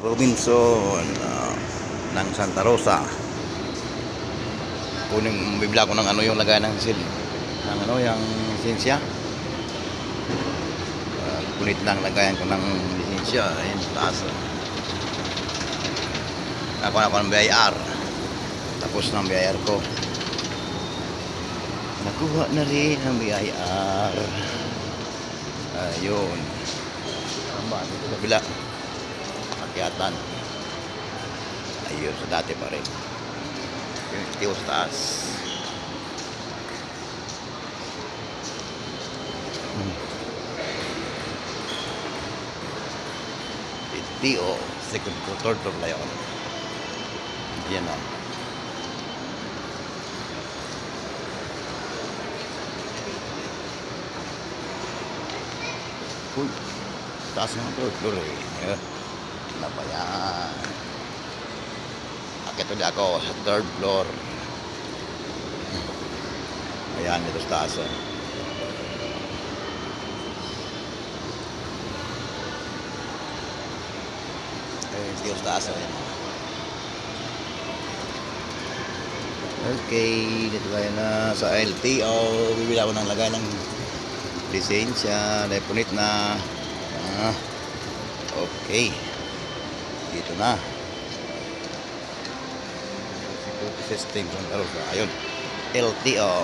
Robinson ah, ng Santa Rosa. Kunin bibila ko ng ano yung lagay ng sil ng ano yung lisensya. Uh, kunit lang lagayan ko ng lisensya. Ayun, taas. Nakuha na ko ng BIR. Tapos ng BIR ko. Nakuha na rin ang BIR. Ayun. Tama, dito sa bila. Akyatan. Ayun, sa dati pa rin. Yung tiyo sa taas. Tiyo, second to third floor na yun. Yan o. Uy, taas ng third floor eh. Eh, Ano ba yan? Akit ulit ako sa third floor. Ayan, ito sa taas. oh. Ito sa taas. oh, Ayan. Okay, dito tayo na sa LTO. Bibila ko ng lagay ng lisensya. Dahil punit na. Ah, okay. Dito na. Security system. Ayun. LTO.